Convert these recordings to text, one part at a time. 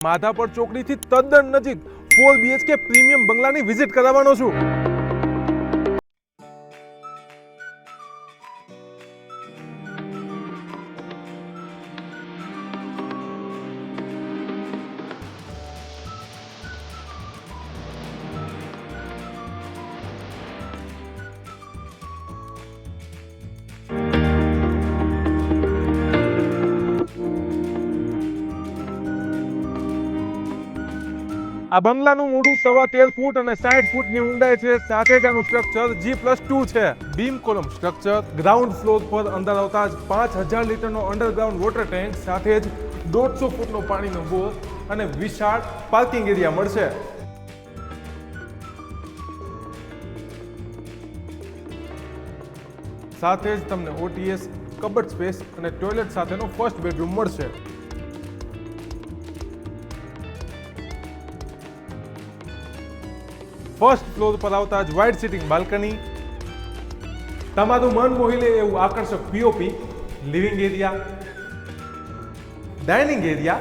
માધાપર ચોકડીથી તદ્દન નજીક ફોર બીએચકે પ્રીમિયમ બંગલાની વિઝિટ કરાવવાનો છું. આ બંગલાનું મોઢું સવા તેર ફૂટ અને સાઠ ફૂટની ઊંડાઈ છે. સાથે જ આનું સ્ટ્રક્ચર જી પ્લસ ટુ છે. Beam column structure ground floor પર અંદર આવતા જ પાંચ હજાર લીટરનો અંડરગ્રાઉન્ડ વોટર ટેન્ક સાથે જ દોઢસો ફૂટનો પાણીનો બોર અને વિશાળ પાર્કિંગ એરિયા મળશે. સાથે જ તમને ઓટીએસ કબડ સ્પેસ અને ટોયલેટ સાથેનો ફર્સ્ટ બેડરૂમ મળશે. ફર્સ્ટ ફ્લોર પર આવતા જ વાઇડ સિટિંગ બાલ્કની તમારું મન મોહી લે એવું આકર્ષક POP living area dining area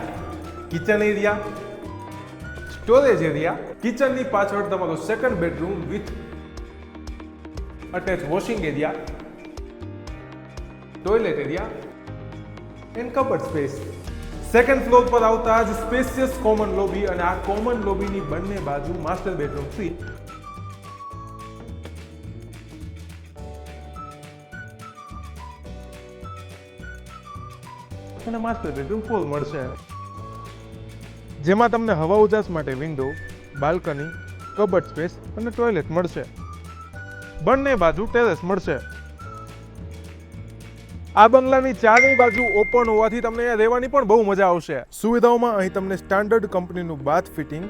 kitchen area storage area કિચનની પાછળ તમારો second bedroom with attach washing area toilet area and cupboard space second floor પર આવતા જ સ્પેસિયસ કોમન લોબી અને આ કોમન લોબીની બંને બાજુ માસ્ટર બેડરૂમથી અને માસ્ટર બેડરૂમ ફોર મળશે. જેમાં તમને હવા ઉજાસ માટે વિન્ડો બાલ્કની કબડ સ્પેસ અને ટોયલેટ મળશે. બંને બાજુ ટેરેસ મળશે. આ બંગલાની ચારેય બાજુ ઓપન હોવાથી તમને અહીંયા રહેવાની પણ બહુ મજા આવશે. સુવિધાઓમાં અહીં તમને સ્ટાન્ડર્ડ કંપનીનું bath fitting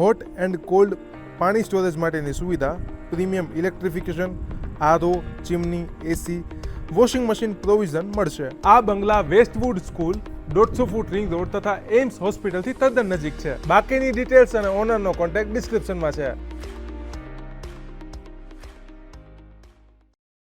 hot and cold પાણી સ્ટોરેજ માટેની સુવિધા premium electrification RO chimney AC washing machine provision મળશે. આ બંગલા વેસ્ટવુડ સ્કૂલ દોઢસો ફૂટ રિંગ રોડ તથા એમ્સ હોસ્પિટલથી તદ્દન નજીક છે. બાકીની ડિટેલ્સ અને ઓનરનો કોન્ટેક્ટ ડિસ્ક્રિપ્શનમાં છે.